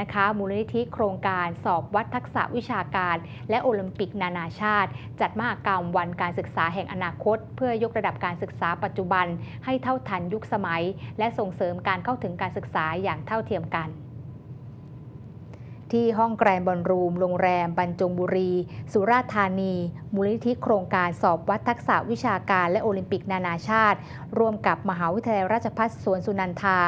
นะคะมูลนิธิโครงการสอบวัดทักษะวิชาการ และโอลิมปิกนานาชาติ จัดมหกรรมวันการศึกษาแห่งอนาคต เพื่อยกระดับการศึกษาปัจจุบัน ให้เท่าทันยุคสมัย และส่งเสริมการเข้าถึงการศึกษาอย่างเท่าเทียมกัน ที่ห้องแกรนด์บอลรูม โรงแรม บรรจงบุรี สุราษฎร์ธานี มูลนิธิโครงการสอบวัดทักษะวิชาการและโอลิมปิกนานาชาติ ร่วมกับมหาวิทยาลัยราชภัฏสวนสุนันทา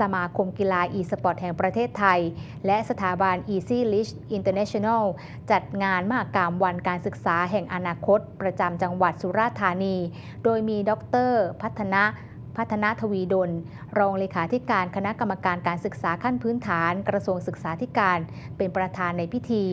สมาคมกีฬาอีสปอร์ตแห่งประเทศไทย และสถาบัน Easy Reach International จัดงานมหกรรมวันการศึกษาแห่งอนาคต ประจำจังหวัดสุราษฎร์ธานี โดยมีดร พัฒนะ พัฒนาทวีดล รองเลขาธิการคณะกรรมการการศึกษาขั้นพื้นฐาน กระทรวงศึกษาธิการ เป็นประธานในพิธี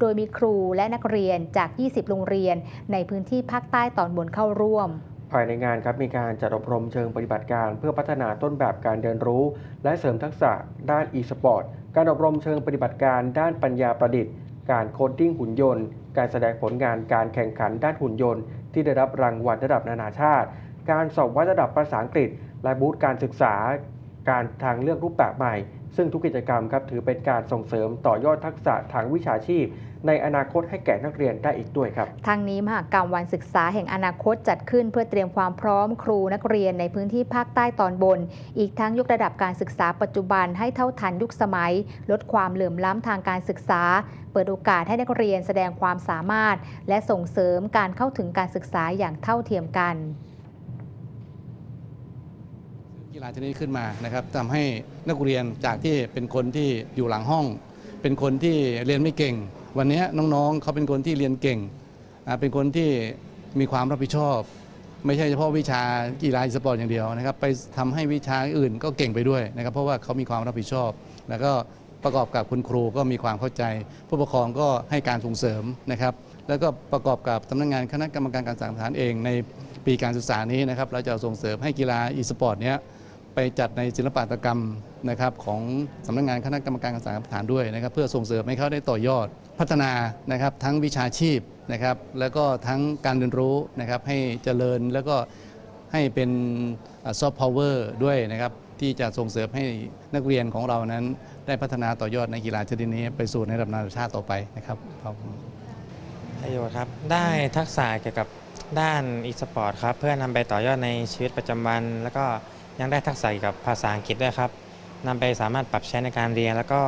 โดยมีครูและนักเรียนจาก 20 โรงเรียน ในพื้นที่ภาคใต้ตอนบนเข้าร่วมภายในงานครับมีการจัดอบรมเชิงปฏิบัติการ เพื่อพัฒนาต้นแบบการเรียนรู้ และเสริมทักษะด้าน e-sport การอบรมเชิงปฏิบัติการด้านปัญญาประดิษฐ์ การโคดดิ้งหุ่นยนต์ การแสดงผลงานการแข่งขันด้านหุ่นยนต์ ที่ได้รับรางวัลระดับนานาชาติ การสอบวัดระดับภาษาอังกฤษ และบูธการศึกษา การทางเลือกรูปแบบใหม่ ซึ่งทุกกิจกรรมครับถือเป็นการส่งเสริมต่อยอดทักษะทางวิชาชีพ ในอนาคตให้แก่นักเรียนได้อีกด้วยครับ ทางนี้มหากรรมวันศึกษาแห่งอนาคตจัดขึ้นเพื่อเตรียมความพร้อมครูนักเรียนในพื้นที่ภาคใต้ตอนบน อีกทั้งยกระดับการศึกษาปัจจุบันให้เท่าทันยุคสมัย ลดความเหลื่อมล้ำทางการศึกษาเปิดโอกาสให้นักเรียนแสดงความสามารถ และส่งเสริมการเข้าถึงการศึกษาอย่างเท่าเทียมกัน กีฬาชนิดนี้ขึ้นมานะครับทำให้นักเรียนจากที่เป็นคนที่อยู่หลังห้อง เป็นคนที่เรียนไม่เก่ง วันนี้น้องๆเขาเป็นคนที่เรียนเก่ง เป็นคนที่มีความรับผิดชอบ ไม่ใช่เฉพาะวิชากีฬาสปอร์ตอย่างเดียวนะครับ ไปทำให้วิชาอื่นก็เก่งไปด้วยนะครับ เพราะว่าเขามีความรับผิดชอบ แล้วก็ ประกอบกับคุณครูก็มีความเข้าใจ ผู้ปกครองก็ให้การส่งเสริมนะครับ แล้วก็ประกอบกับสำนักงานคณะกรรมการการศึกษานเองในปีการศึกษานี้นะครับเราจะส่งเสริมให้กีฬาอีสปอร์ตเนี้ยไปจัดในศิลปะกรรมนะครับของสำนักงานคณะกรรมการการศึกษาฐานด้วยนะครับเพื่อส่งเสริมให้เขาได้ต่อยอดพัฒนานะครับทั้งวิชาชีพนะครับแล้วก็ทั้งการเรียนรู้นะครับให้เจริญแล้วก็ ให้เป็นซอฟต์พาวเวอร์ด้วยนะครับที่จะส่งเสริมให้นักเรียนของเรานั้น ได้พัฒนาต่อยอดในกีฬาชนิดนี้ ไปสู่ในระดับนานาชาติต่อไปนะครับขอบคุณประโยชน์ครับ ได้ทักษะเกี่ยวกับด้านอีสปอร์ตครับ เพื่อนำไปต่อยอดในชีวิตประจำวัน แล้วก็ยังได้ทักษะเกี่ยวกับภาษาอังกฤษด้วยครับนำไปสามารถปรับใช้ในการเรียน แล้วก็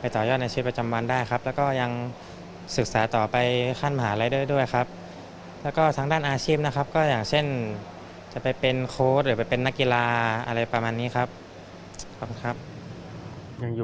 ไปต่อยอดในชีวิตประจำวันได้ครับ แล้วก็ยังศึกษาต่อไปขั้นมหาลัยด้วยด้วยครับ แล้วก็ทางด้านอาชีพนะครับ ก็อย่างเช่น จะไปเป็นโค้ชหรือไปเป็นนักกีฬาอะไรประมาณนี้ครับขอบคุณครับ